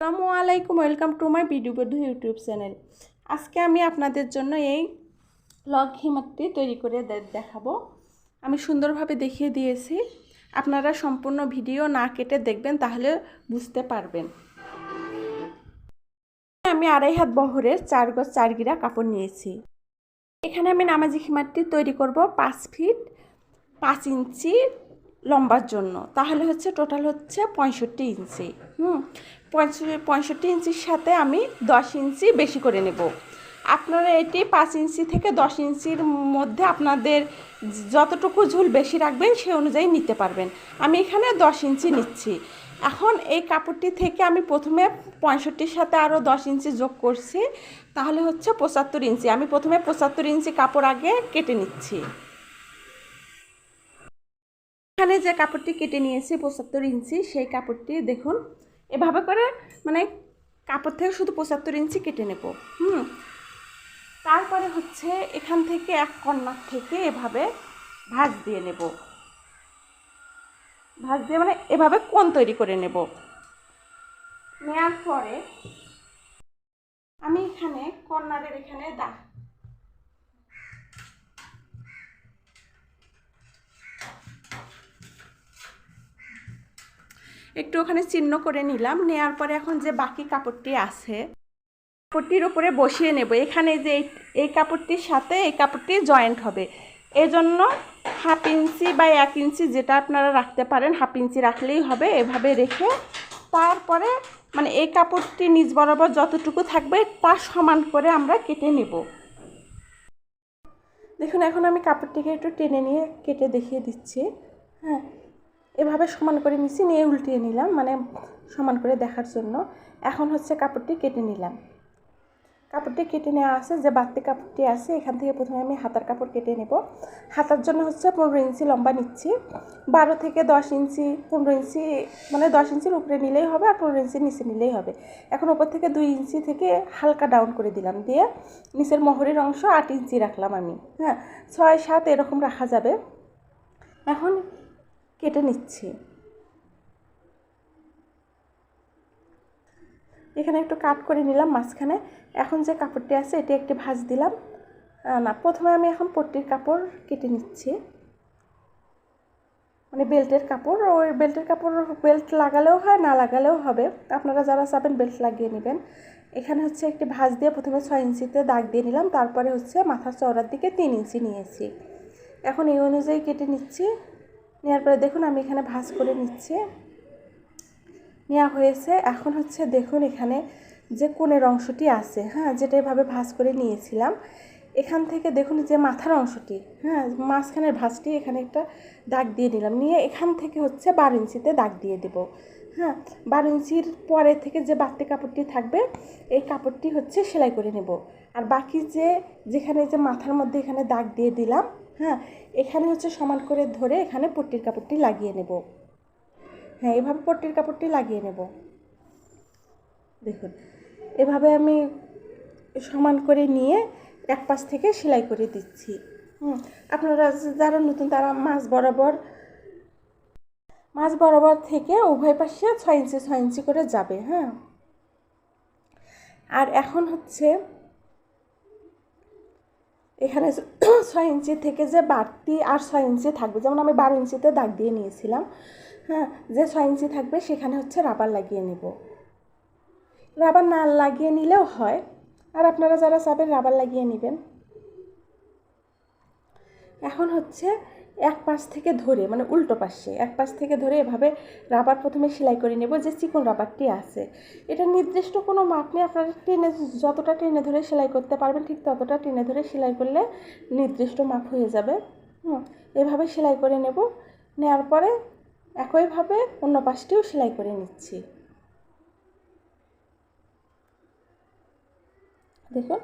আসসালামু আলাইকুম, welcome to my video Bodhu YouTube channel. আজকে আমি আপনাদের জন্য এই লগ হিমাতটি তৈরি করে দেখাবো। আমি সুন্দরভাবে দেখিয়ে দিয়েছি। আপনারা সম্পূর্ণ ভিডিও না কেটে দেখবেন, তাহলে বুঝতে পারবেন। আমি আড়াই হাত বহরের চার গজ চার গিরা কাপড় নিয়েছি। এখানে আমি নামাজি হিমাতটি তৈরি করব পাঁচ ফিট, পাঁচ ইঞ্চি লম্বার জন্য। তাহলে হচ্ছে টোটাল হচ্ছে পঁয়ষট্টি ইঞ্চি। হুম? পঁয়ষট্টি ইঞ্চির সাথে আমি দশ ইঞ্চি বেশি করে নেব। আপনারা এটি পাঁচ ইঞ্চি থেকে দশ ইঞ্চির মধ্যে আপনাদের যতটুকু ঝুল বেশি রাখবেন সেই অনুযায়ী নিতে পারবেন। আমি এখানে দশ ইঞ্চি নিচ্ছি। এখন এই কাপড়টি থেকে আমি প্রথমে পঁয়ষট্টির সাথে আরও দশ ইঞ্চি যোগ করছি। তাহলে হচ্ছে পঁচাত্তর ইঞ্চি। আমি প্রথমে পঁচাত্তর ইঞ্চি কাপড় আগে কেটে নিচ্ছি। এখানে যে কাপড়টি কেটে নিয়েছি পঁচাত্তর ইঞ্চি, সেই কাপড়টি দেখুন। এভাবে করে মানে কাপড় থেকে শুধু পঁচাত্তর ইঞ্চি কেটে নেব। হুম। তারপরে হচ্ছে এখান থেকে এক কর্নার থেকে এভাবে ভাঁজ দিয়ে নেব। ভাঁজ দিয়ে মানে এভাবে কোন তৈরি করে নেব। নেওয়ার পরে আমি এখানে কর্নারের এখানে দা একটু ওখানে চিহ্ন করে নিলাম। নেওয়ার পরে এখন যে বাকি কাপড়টি আছে, কাপড়টির উপরে বসিয়ে নেব। এখানে যে এই- কাপড়টির সাথে এই কাপড়টি জয়েন্ট হবে। এজন্য হাফ ইঞ্চি বা এক ইঞ্চি যেটা আপনারা রাখতে পারেন, হাফ ইঞ্চি রাখলেই হবে, এভাবে রেখে তারপরে মানে এই কাপড়টি নিজ বরাবর যতটুকু থাকবে তার সমান করে আমরা কেটে নেব। দেখুন, এখন আমি কাপড়টিকে একটু টেনে নিয়ে কেটে দেখিয়ে দিচ্ছি। হ্যাঁ এভাবে সমান করে নিচ্ছি নিয়ে উল্টিয়ে নিলাম মানে সমান করে দেখার জন্য। এখন হচ্ছে কাপড়টি কেটে নিলাম। কাপড়টি কেটে নেওয়া আছে, যে বাড়তি কাপড়টি আছে, এখান থেকে প্রথমে আমি হাতার কাপড় কেটে নেব। হাতার জন্য হচ্ছে পনেরো ইঞ্চি লম্বা নিচ্ছি। বারো থেকে দশ ইঞ্চি, পনেরো ইঞ্চি মানে দশ ইঞ্চির উপরে নিলেই হবে আর পনেরো ইঞ্চির নিচে নিলেই হবে। এখন উপর থেকে দুই ইঞ্চি থেকে হালকা ডাউন করে দিলাম দিয়ে নিচের মোহরের অংশ আট ইঞ্চি রাখলাম আমি। হ্যাঁ ছয় সাত এরকম রাখা যাবে। এখন কেটে নিচ্ছি। এখানে একটু কাট করে নিলাম মাঝখানে। এখন যে কাপড়টি আছে, এটি একটি ভাঁজ দিলাম। না, প্রথমে আমি এখন পট্টির কাপড় কেটে নিচ্ছি। মানে বেল্টের কাপড়, ওই বেল্টের কাপড় বেল্ট লাগালেও হয়, না লাগালেও হবে। আপনারা যারা চাবেন বেল্ট লাগিয়ে নেবেন। এখানে হচ্ছে একটি ভাঁজ দিয়ে প্রথমে ছয় ইঞ্চিতে দাগ দিয়ে নিলাম। তারপরে হচ্ছে মাথার চওড়ার দিকে তিন ইঞ্চি নিয়েছি। এখন এই অনুযায়ী কেটে নিচ্ছি। নেওয়ার পরে দেখুন আমি এখানে ভাঁজ করে নিচ্ছি। নেওয়া হয়েছে। এখন হচ্ছে দেখুন এখানে যে কোণের অংশটি আছে হ্যাঁ যেটা এভাবে ভাঁজ করে নিয়েছিলাম। এখান থেকে দেখুন যে মাথার অংশটি হ্যাঁ মাঝখানের ভাঁজটি এখানে একটা দাগ দিয়ে নিলাম। নিয়ে এখান থেকে হচ্ছে বারো ইঞ্চিতে দাগ দিয়ে দেব হ্যাঁ। বারো ইঞ্চির পরে থেকে যে বাড়তি কাপড়টি থাকবে, এই কাপড়টি হচ্ছে সেলাই করে নেব। আর বাকি যে, যেখানে যে মাথার মধ্যে এখানে দাগ দিয়ে দিলাম হ্যাঁ এখানে হচ্ছে সমান করে ধরে এখানে পট্টির কাপড়টি লাগিয়ে নেব। হ্যাঁ এভাবে পট্টির কাপড়টি লাগিয়ে নেব। দেখুন, এভাবে আমি সমান করে নিয়ে এক পাশ থেকে সেলাই করে দিচ্ছি। হুম, আপনারা যারা নতুন তারা মাছ বরাবর মাছ বরাবর থেকে উভয় পাশে ছয় ইঞ্চি ছয় ইঞ্চি করে যাবে হ্যাঁ। আর এখন হচ্ছে এখানে ছয় ইঞ্চি থেকে যে বাড়তি আর ছয় ইঞ্চি থাকবে, যেমন আমি বারো ইঞ্চিতে দাগ দিয়ে নিয়েছিলাম হ্যাঁ যে ছয় ইঞ্চি থাকবে সেখানে হচ্ছে রাবার লাগিয়ে নেব। রাবার না লাগিয়ে নিলেও হয়, আর আপনারা যারা চাবেন রাবার লাগিয়ে নেবেন। এখন হচ্ছে এক পাশ থেকে ধরে মানে উল্টো পাশে, এক পাশ থেকে ধরে এভাবে রাবার প্রথমে সেলাই করে নেব যে চিকন রাবারটি আছে। এটা নির্দিষ্ট কোনো মাপ নেই, আপনারা টেনে, যতটা টেনে ধরে সেলাই করতে পারবেন, ঠিক ততটা টেনে ধরে সেলাই করলে নির্দিষ্ট মাপ হয়ে যাবে। এভাবে সেলাই করে নেব। নেওয়ার পরে একইভাবে অন্য পাশটিও সেলাই করে নিচ্ছি। দেখুন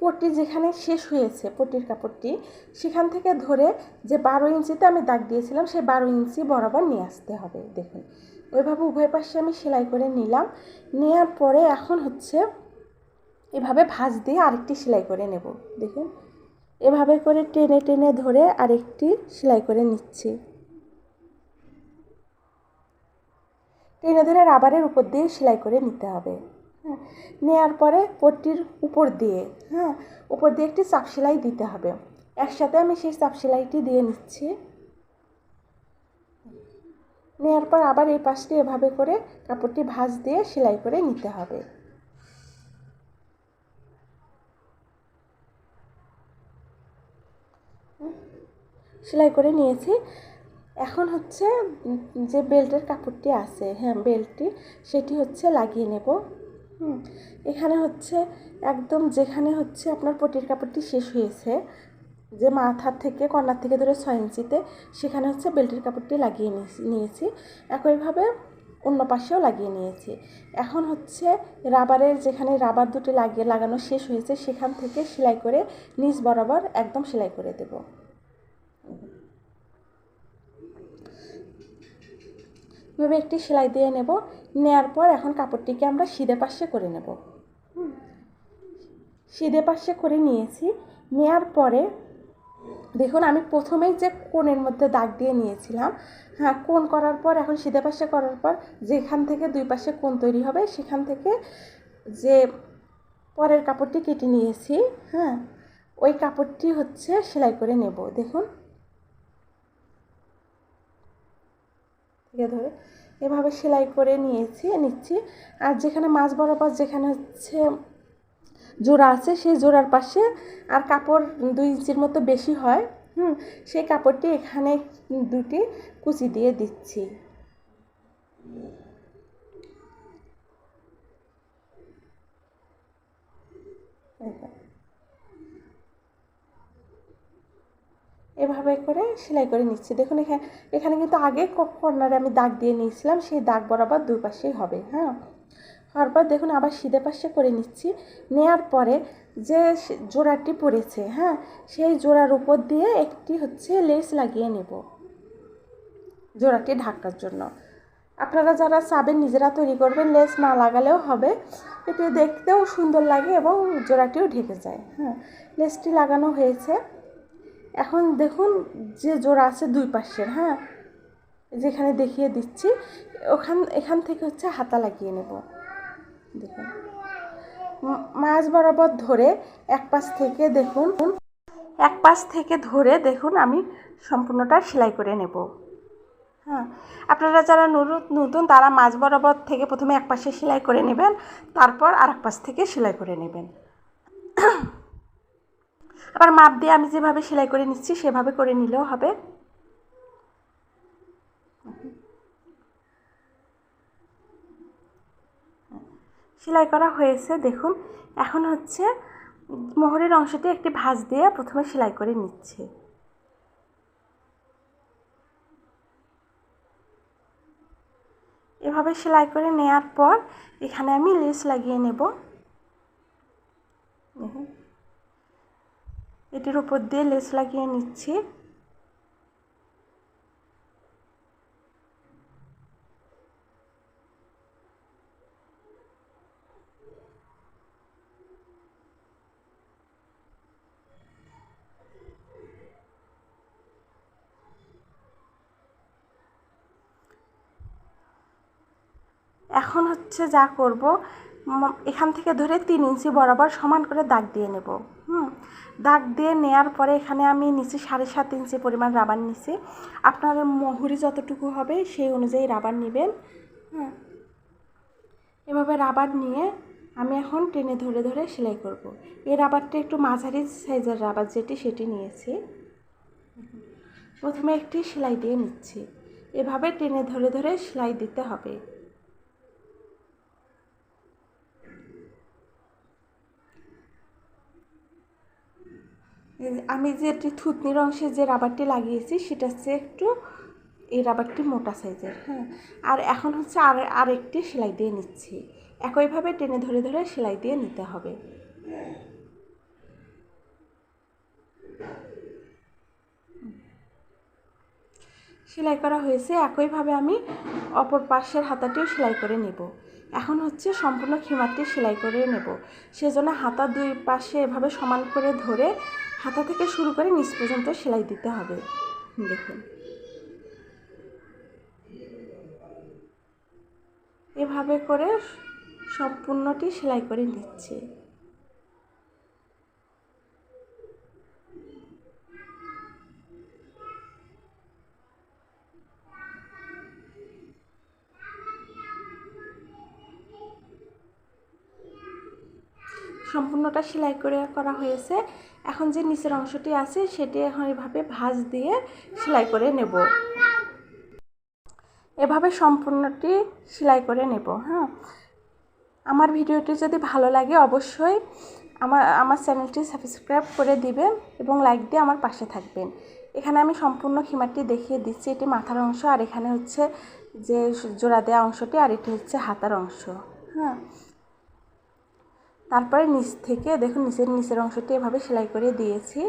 পট্টি যেখানে শেষ হয়েছে, পট্টির কাপড়টি, সেখান থেকে ধরে যে বারো ইঞ্চিতে আমি দাগ দিয়েছিলাম, সেই বারো ইঞ্চি বরাবর নিয়ে আসতে হবে। দেখুন, ওইভাবে উভয় পাশে আমি সেলাই করে নিলাম। নেওয়ার পরে এখন হচ্ছে এভাবে ভাঁজ দিয়ে আরেকটি সেলাই করে নেব। দেখুন, এভাবে করে টেনে টেনে ধরে আরেকটি সেলাই করে নিচ্ছি। টেনে ধরে রাবারের উপর দিয়ে সেলাই করে নিতে হবে। হ্যাঁ নেওয়ার পরে পট্টির উপর দিয়ে হ্যাঁ উপর দিয়ে একটি চাপ সেলাই দিতে হবে। একসাথে আমি সেই চাপ সেলাইটি দিয়ে নিচ্ছি। নেওয়ার পর আবার এই পাশটি এভাবে করে কাপড়টি ভাঁজ দিয়ে সেলাই করে নিতে হবে। সেলাই করে নিয়েছি। এখন হচ্ছে যে বেল্টের কাপড়টি আছে হ্যাঁ বেল্টটি, সেটি হচ্ছে লাগিয়ে নেব। হুম। এখানে হচ্ছে একদম যেখানে হচ্ছে আপনার পটির কাপড়টি শেষ হয়েছে, যে মাথার থেকে কর্নার থেকে ধরে ছয় ইঞ্চিতে, সেখানে হচ্ছে বেল্টের কাপড়টি লাগিয়ে নিয়েছি একইভাবে অন্য পাশেও লাগিয়ে নিয়েছি। এখন হচ্ছে রাবারের যেখানে রাবার দুটি লাগিয়ে লাগানো শেষ হয়েছে, সেখান থেকে সেলাই করে নিচ বরাবর একদম সেলাই করে দেব। এভাবে একটি সেলাই দিয়ে নেব। নেয়ার পর এখন কাপড়টিকে আমরা সিধে পাশে করে নেব। সিধে পাশে করে নিয়েছি। নেয়ার পরে দেখুন, আমি প্রথমেই যে কোণের মধ্যে দাগ দিয়ে নিয়েছিলাম হ্যাঁ কোণ করার পর, এখন সিধে পাশে করার পর যেখান থেকে দুই পাশে কোণ তৈরি হবে, সেখান থেকে যে পরের কাপড়টি কেটে নিয়েছি হ্যাঁ ওই কাপড়টি হচ্ছে সেলাই করে নেব। দেখুন। থেকে ধরে। এভাবে সেলাই করে নিয়েছি, নিচ্ছি। আর যেখানে মাছ বরাবর যেখানে হচ্ছে জোড়া আছে, সেই জোড়ার পাশে আর কাপড় দুই ইঞ্চির মতো বেশি হয়, হুম, সেই কাপড়টি এখানে দুটি কুচি দিয়ে দিচ্ছি। এভাবে করে সেলাই করে নিচ্ছি। দেখুন এখানে এখানে কিন্তু আগে কর্নারে আমি দাগ দিয়ে নিয়েছিলাম, সেই দাগ বরাবর দুই পাশেই হবে হ্যাঁ? হওয়ার পর দেখুন আবার সিধে পাশে করে নিচ্ছি। নেয়ার পরে যে জোড়াটি পড়েছে হ্যাঁ? সেই জোড়ার উপর দিয়ে একটি হচ্ছে লেস লাগিয়ে নেব জোড়াটি ঢাকার জন্য। আপনারা যারা চাবেন নিজেরা তৈরি করবেন, লেস না লাগালেও হবে। এটি দেখতেও সুন্দর লাগে এবং জোড়াটিও ঢেকে যায় হ্যাঁ? লেসটি লাগানো হয়েছে। এখন দেখুন যে জোড়া আছে দুই পাশের হ্যাঁ? যেখানে দেখিয়ে দিচ্ছি, ওখান, এখান থেকে হচ্ছে হাতা লাগিয়ে নেব। দেখুন। মাছ বরাবর ধরে এক পাশ থেকে দেখুন, এক পাশ থেকে ধরে দেখুন আমি সম্পূর্ণটা সেলাই করে নেব। হ্যাঁ? আপনারা যারা নতুন তারা মাছ বরাবর থেকে প্রথমে এক পাশে সেলাই করে নেবেন, তারপর আর এক পাশ থেকে সেলাই করে নেবেন। আবার মাপ দিয়ে আমি যেভাবে সেলাই করে নিচ্ছি, সেভাবে করে নিলেও হবে। সেলাই করা হয়েছে, দেখুন। এখন হচ্ছে মোহরের অংশটি একটি ভাঁজ দিয়ে প্রথমে সেলাই করে নিচ্ছে। এভাবে সেলাই করে নেয়ার পর এখানে আমি লেস লাগিয়ে নেব। এটির উপর দিয়ে লেস লাগিয়ে নিচ্ছি। এখন হচ্ছে যা করব এখান থেকে ধরে তিন ইঞ্চি বরাবর সমান করে দাগ দিয়ে নেব। হুম, দাগ দিয়ে নেয়ার পরে এখানে আমি নিচে সাড়ে সাত ইঞ্চি পরিমাণ রাবার নিছি আপনার মহুরি যতটুকু হবে সেই অনুযায়ী রাবার নেবেন। হ্যাঁ এভাবে রাবার নিয়ে আমি এখন টেনে ধরে ধরে সেলাই করব। এই রাবারটা একটু মাঝারি সাইজের রাবার যেটি সেটি নিয়েছি। প্রথমে একটি সেলাই দিয়ে নিচ্ছি। এভাবে টেনে ধরে ধরে সেলাই দিতে হবে। আমি যে থুতনির অংশে যে রাবারটি লাগিয়েছি, সেটা হচ্ছে একটু এই রাবারটি মোটা সাইজের। হ্যাঁ আর এখন হচ্ছে আর আরেকটি সেলাই দিয়ে নিচ্ছি। একইভাবে টেনে ধরে ধরে সেলাই দিয়ে নিতে হবে। সেলাই করা হয়েছে, একইভাবে আমি অপর পাশের হাতাটিও সেলাই করে নেব। এখন হচ্ছে সম্পূর্ণ খিমারটি সেলাই করে নেব। সেজন্য হাতা দুই পাশে এভাবে সমান করে ধরে হাতা থেকে শুরু করে নিচ পর্যন্ত সেলাই দিতে হবে। দেখুন। এভাবে করে সম্পূর্ণটি সেলাই করে নিচ্ছি। সম্পূর্ণটা সেলাই করে করা হয়েছে। এখন যে নিচের অংশটি আছে সেটি এখন এভাবে ভাঁজ দিয়ে সেলাই করে নেব। এভাবে সম্পূর্ণটি সেলাই করে নেব হ্যাঁ। আমার ভিডিওটি যদি ভালো লাগে অবশ্যই আমার আমার চ্যানেলটি সাবস্ক্রাইব করে দিবেন এবং লাইক দিয়ে আমার পাশে থাকবেন। এখানে আমি সম্পূর্ণ খিমারটি দেখিয়ে দিচ্ছি, এটি মাথার অংশ আর এখানে হচ্ছে যে জোড়া দেওয়া অংশটি আর এটি হচ্ছে হাতার অংশ হ্যাঁ। তারপরে নিচ থেকে দেখুন নিচের নিচের অংশটি এভাবে সেলাই করে দিয়েছি।